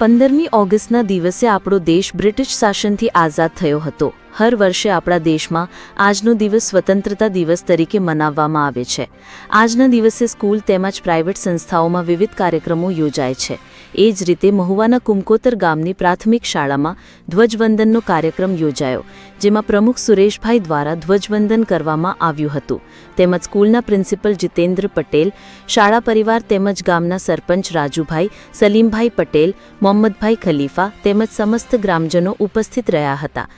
પંદરમી ઓગસ્ટના દિવસે આપણો દેશ બ્રિટિશ શાસનથી આઝાદ થયો હતો. હર વર્ષે આપણા દેશમાં આજનો દિવસ સ્વતંત્રતા દિવસ તરીકે મનાવવામાં આવે છે. આજના દિવસે સ્કૂલ તેમજ પ્રાઇવેટ સંસ્થાઓમાં વિવિધ કાર્યક્રમો યોજાય છે. એ જ રીતે મહુવાના કુમકોતર ગામની પ્રાથમિક શાળામાં ધ્વજવંદનનો કાર્યક્રમ યોજાયો, જેમાં પ્રમુખ સુરેશભાઈ દ્વારા ધ્વજવંદન કરવામાં આવ્યું હતું. તેમજ સ્કૂલના પ્રિન્સિપલ જીતેન્દ્ર પટેલ, શાળા પરિવાર તેમજ ગામના સરપંચ રાજુભાઈ, સલીમભાઈ પટેલ, મોહમ્મદભાઈ ખલીફા તેમજ સમસ્ત ગ્રામજનો ઉપસ્થિત રહ્યા હતા.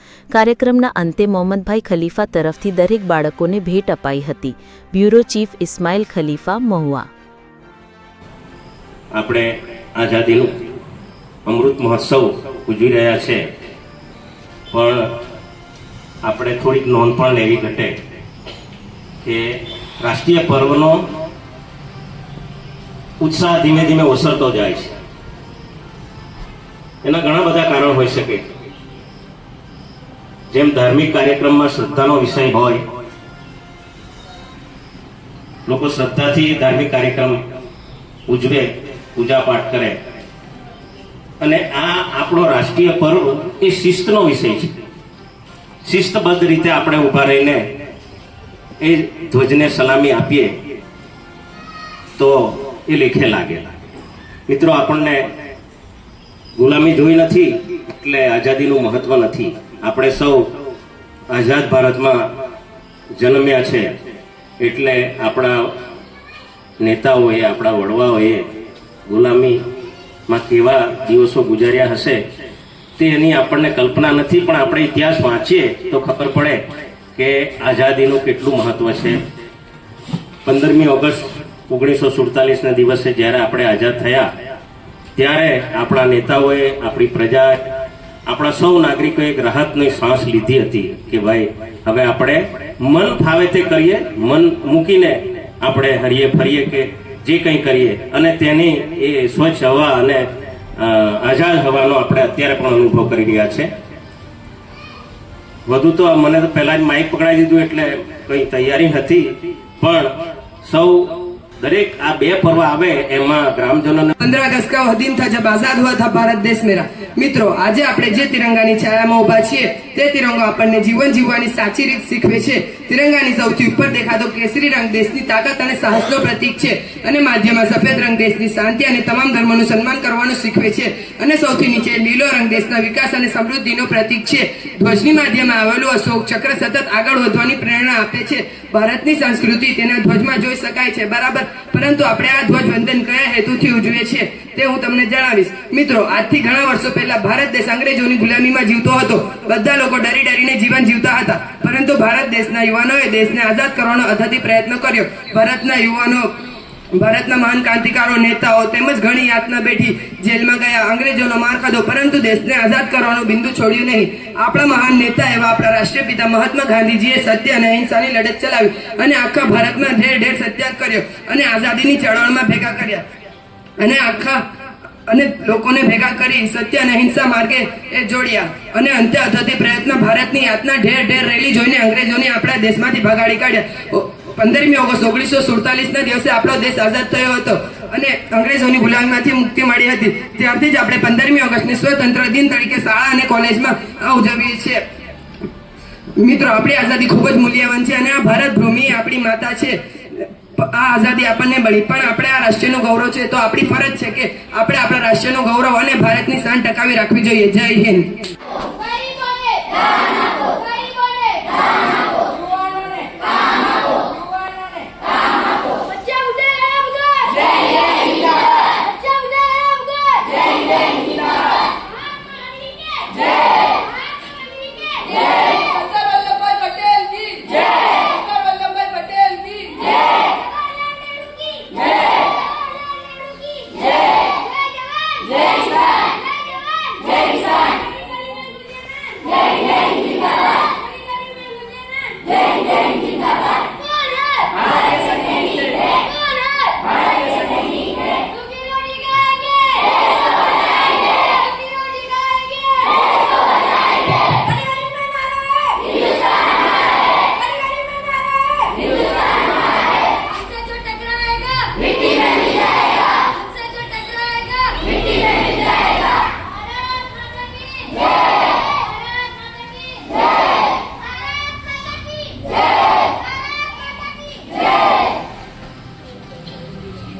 કાર્યક્રમના અંતે મોહમ્મદભાઈ ખલીફા તરફથી દરેક બાળકોને ભેટ અપાઈ હતી. બ્યુરો ચીફ ઇસ્માઇલ ખલીફા મહુઆ આપણે આઝાદીનું અમૃત મહોત્સવ ઉજવી રહ્યા છે. પણ આપણે થોડીક નોંધ પણ લેવી ઘટે કે રાષ્ટ્રીય પર્વનો ઉત્સાહ ધીમે ધીમે ઓસરતો જાય છે. એના ઘણા બધા કારણ હોઈ શકે જેમ ધાર્મિક કાર્યક્રમમાં શ્રદ્ધાનો વિષય હોય, લોકો શ્રદ્ધાથી ધાર્મિક કાર્યક્રમ ઉજવે પૂજા પાઠ કરે. અને આ આપણો રાષ્ટ્રીય પર્વ એ શિસ્તનો વિષય છે. શિસ્તબદ્ધ રીતે આપણે ઊભા રહીને એ ધ્વજને સલામી આપીએ, તો એ લેખે લાગેલા મિત્રો, આપણને ગુલામી જોઈ નથી, એટલે આઝાદીનું મહત્વ નથી. આપણે સૌ આઝાદ ભારતમાં જન્મ્યા છે એટલે આપણા નેતાઓએ, આપણા વડવાઓએ ગુલામીમાં કેવા દિવસો ગુજાર્યા હશે તે એની આપણને કલ્પના નથી, પણ આપણે ઇતિહાસ વાંચીએ તો ખબર પડે કે આઝાદીનું કેટલું મહત્વ છે. પંદરમી ઓગસ્ટ ઓગણીસો સુડતાલીસના દિવસે જ્યારે આપણે આઝાદ થયા, ત્યારે આપણા નેતાઓએ, આપણી પ્રજા આપણા સૌ નાગરિકોએ એક રાહતની શ્વાસ લીધી હતી કે ભાઈ, હવે આપણે મન ફાવે તે કરીએ, મન મૂકીને આપણે હરીએ ફરીએ કે જે કંઈ કરીએ. અને તેની એ સ્વચ્છ હવા અને આઝાદ હવાનો આપણે અત્યારે પણ અનુભવ કરી રહ્યા છે. વધુ તો મને તો પહેલાં જ માઇક પકડાઈ દીધું એટલે કંઈ તૈયારી હતી પણ સૌ દરેક આ બે પર્વ આવે એમાં ગ્રામજનોને पंद्रह अगस्त का वह दिन था जब आजाद हुआ था भारत देश मेरा મિત્રો આજે આપણે જે તિરંગાની છાયામાં ઉભા છીએ તે તિરંગો આપણને જીવન જીવવાની સાચી રીત શીખવે છે તિરંગાની સૌથી ઉપર દેખાતો કેસરી રંગ દેશની તાકાત અને સાહસનો પ્રતીક છે અને માધ્યમાં સફેદ રંગ દેશની શાંતિ અને તમામ ધર્મોનું સન્માન કરવાનું શીખવે છે અને સૌથી નીચે લીલો રંગ દેશના વિકાસ અને સમૃદ્ધિનો પ્રતીક છે ધ્વજની માધ્યમાં આવેલું અશોક ચક્ર સતત આગળ વધવાની પ્રેરણા આપે છે ભારતની સંસ્કૃતિ તેના ધ્વજમાં જોઈ શકાય છે, બરાબર? પરંતુ આપણે આ ધ્વજ વંદન કયા હેતુથી ઉજવીએ છીએ તે હું તમને જણાવીશ. મિત્રો, આજથી ઘણા વર્ષો પહેલા ભારત દેશ અંગ્રેજોની ગુલામીમાં જીવતો હતો. બધા લોકો ડરી ડરીને જીવન જીવતા હતા. પરંતુ ભારત દેશના યુવાનોએ દેશને આઝાદ કરવાનો અથાથી પ્રયત્ન કર્યો. ભારતના યુવાનો ભારતના મહાન ક્રાંતિકારો, નેતાઓ તેમજ ઘણી યાતના બેઠી જેલમાં ગયા. અંગ્રેજોનો માર ખાધો, પરંતુ દેશને આઝાદ કરવાનું બિંદુ છોડ્યું નહીં. આપણા મહાન નેતા એવા આપણા રાષ્ટ્રીય પિતા મહાત્મા ગાંધીજીએ સત્ય અને અહિંસાની લડત ચલાવી અને આખા ભારતમાં ઢેર ઢેર સત્યાગ કર્યો અને આઝાદીની ચળવળમાં ભેગા કર્યા. અને આખા અને લોકોને ભેગા કરી સત્ય અને અહિંસા માર્ગે એ જોડ્યા. અને અંતે અથતી પ્રયત્ન ભારતની યાતના ઢેર ઢેર રેલી જોઈને અંગ્રેજોને આપણા દેશમાંથી ભગાડી કાઢ્યા. પંદરમી ઓગસ્ટ ઓગણીસો સુડતાલીસ ના દિવસે આપણો દેશ આઝાદ થયો હતો. અને અંગ્રેજોની ગુલામીમાંથી મુક્તિ મળી હતી. ત્યારથી જ આપણે પંદરમી ઓગસ્ટને સ્વતંત્ર દિન તરીકે શાળા અને કોલેજમાં ઉજવીએ છીએ. મિત્રો, આપણી આઝાદી ખૂબ જ મૂલ્યવાન છે અને આ ભારત ભૂમિ આપણી માતા છે. આ આઝાદી આપણને મળી. પણ આપણે આ રાષ્ટ્રનું ગૌરવ છે તો આપણી ફરજ છે કે આપણે આપણા રાષ્ટ્રનું ગૌરવ અને ભારતની શાન ટકાવી રાખવી જોઈએ. જય હિન્દ.